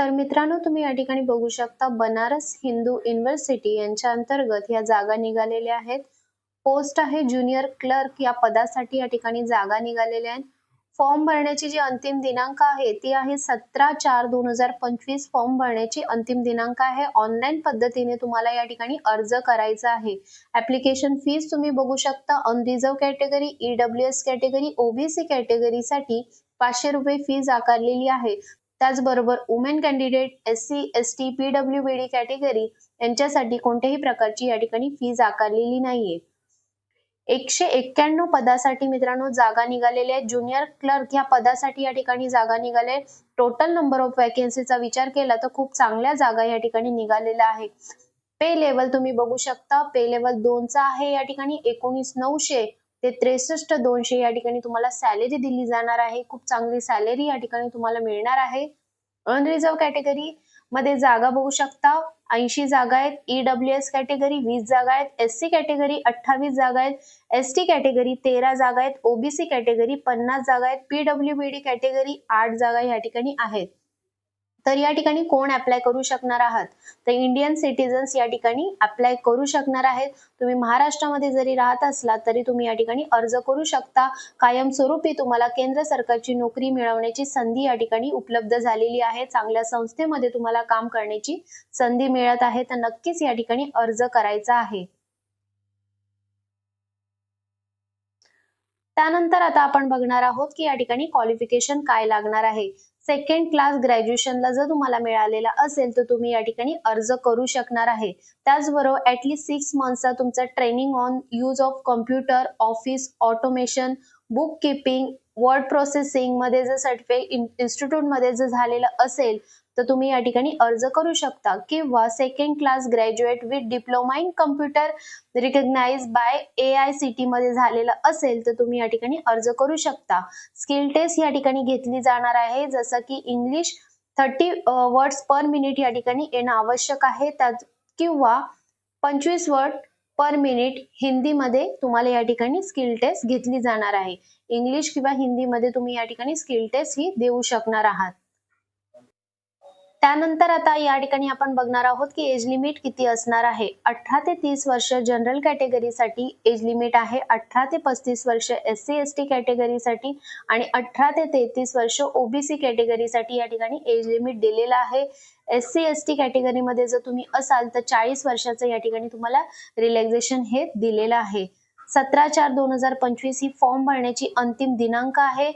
तर मित्रांनो तुम्ही या ठिकाणी बघू शकता बनारस हिंदू युनिव्हर्सिटी यांच्या अंतर्गत या जागा निघालेल्या आहेत. पोस्ट आहे ज्युनियर क्लर्क या पदासाठी या ठिकाणी जागा निघालेल्या आहेत. फॉर्म भरण्याची जी अंतिम दिनांक आहे ती आहे सतरा चार दोन हजार पंचवीस. फॉर्म भरण्याची अंतिम दिनांक आहे. ऑनलाईन पद्धतीने तुम्हाला या ठिकाणी अर्ज करायचा आहे. ऍप्लिकेशन फीस तुम्ही बघू शकता. Unreserved category E W S category OBC कॅटेगरीसाठी पाचशे रुपये फीज आकारलेली आहे. त्याचबरोबर women candidate S C S T P W B D category यांच्यासाठी कोणत्याही प्रकारची या ठिकाणी फीज आकारलेली नाहीये. एकशे एक्क्याण्णव पदासाठी मित्रांनो जागा निघालेल्या आहेत. ज्युनियर क्लर्क या पदासाठी या ठिकाणी जागा निघाले टोटल नंबर ऑफ वॅकेन्सीचा विचार केला तर खूप चांगल्या जागा या ठिकाणी निघालेल्या आहे पे लेवल तुम्ही बघू शकता. पे लेवल दोनचा आहे या ठिकाणी. एकोणीस नऊशे ते त्रेसष्ट दोनशे या ठिकाणी तुम्हाला सॅलरी दिली जाणार आहे. खूप चांगली सॅलरी या ठिकाणी तुम्हाला मिळणार आहे. अनरिझर्व कॅटेगरी मध्ये जागा बघू शकता. ऐंशी जागा आहेत. ईडब्ल्यू एस कॅटेगरी वीस जागा आहेत. एस सी कॅटेगरी अठ्ठावीस जागा आहेत. एस टी कॅटेगरी तेरा जागा आहेत. ओबीसी कॅटेगरी पन्नास जागा आहेत. पीडब्ल्यू बी डी कॅटेगरी आठ जागा या ठिकाणी आहेत. तर या ठिकाणी कोण अप्लाय करू शकणार आहात? तर इंडियन सिटीजन्स या ठिकाणी अप्लाय करू शकणार आहेत. तुम्ही महाराष्ट्रामध्ये जरी राहत असला तरी तुम्ही या ठिकाणी अर्ज करू शकता. कायमस्वरूपी तुम्हाला केंद्र सरकारची नोकरी मिळवण्याची संधी या ठिकाणी उपलब्ध झालेली आहे. चांगल्या संस्थेमध्ये तुम्हाला काम करण्याची संधी मिळत आहे. तर नक्कीच या ठिकाणी अर्ज करायचा आहे. त्यानंतर आता आपण बघणार आहोत की या ठिकाणी क्वालिफिकेशन काय लागणार आहे. सेकंड क्लास ग्रॅज्युएशनला जर तुम्हाला मिळालेला असेल तर तुम्ही या ठिकाणी अर्ज करू शकणार आहे. त्याचबरोबर ऍटलीस्ट सिक्स मंथचा तुमचा training on use of computer office automation book keeping word प्रोसेसिंगमध्ये जर सर्टिफिकेट इन्स्टिट्यूटमध्ये जर झालेलं असेल तर तुम्ही या ठिकाणी अर्ज करू शकता. किंवा second class graduate with diploma in computer recognise by A I C T मध्ये झालेलं असेल तर तुम्ही या ठिकाणी अर्ज करू शकता. स्किल टेस्ट या ठिकाणी घेतली जाणार आहे. जसं की English thirty words per minute या ठिकाणी येणं आवश्यक आहे. त्यात किंवा पंचवीस वर्ड पर मिनिट हिंदीमध्ये तुम्हाला या ठिकाणी स्किल टेस्ट घेतली जाणार आहे. इंग्लिश किंवा हिंदीमध्ये तुम्ही या ठिकाणी स्किल टेस्ट ही देऊ शकणार आहात. त्यानंतर आता या ठिकाणी आपण बघणार आहोत की एज लिमिट किती असणार आहे. अठरा ते तीस वर्ष जनरल कॅटेगरीसाठी एज लिमिट आहे. अठरा ते पस्तीस वर्ष एस सी एस टी कॅटेगरीसाठी आणि अठरा ते तेहतीस वर्ष ओबीसी कॅटेगरीसाठी या ठिकाणी एज लिमिट दिलेलं आहे. एस सी एस टी कॅटेगरीमध्ये जर तुम्ही असाल तर चाळीस वर्षाचं या ठिकाणी तुम्हाला रिलॅक्झेशन हे दिलेलं आहे. सतरा चार दोन हजार पंचवीस ही फॉर्म भरण्याची अंतिम दिनांक आहे.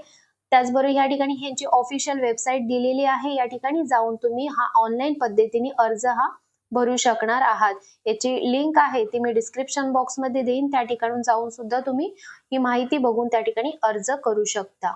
त्याचबरोबर या ठिकाणी ह्यांची ऑफिशियल वेबसाईट दिलेली आहे या ठिकाणी जाऊन तुम्ही हा ऑनलाईन पद्धतीने अर्ज हा भरू शकणार आहात. याची लिंक आहे ती मी डिस्क्रिप्शन बॉक्समध्ये देईन. त्या ठिकाणून जाऊन सुद्धा तुम्ही ही माहिती बघून त्या ठिकाणी अर्ज करू शकता.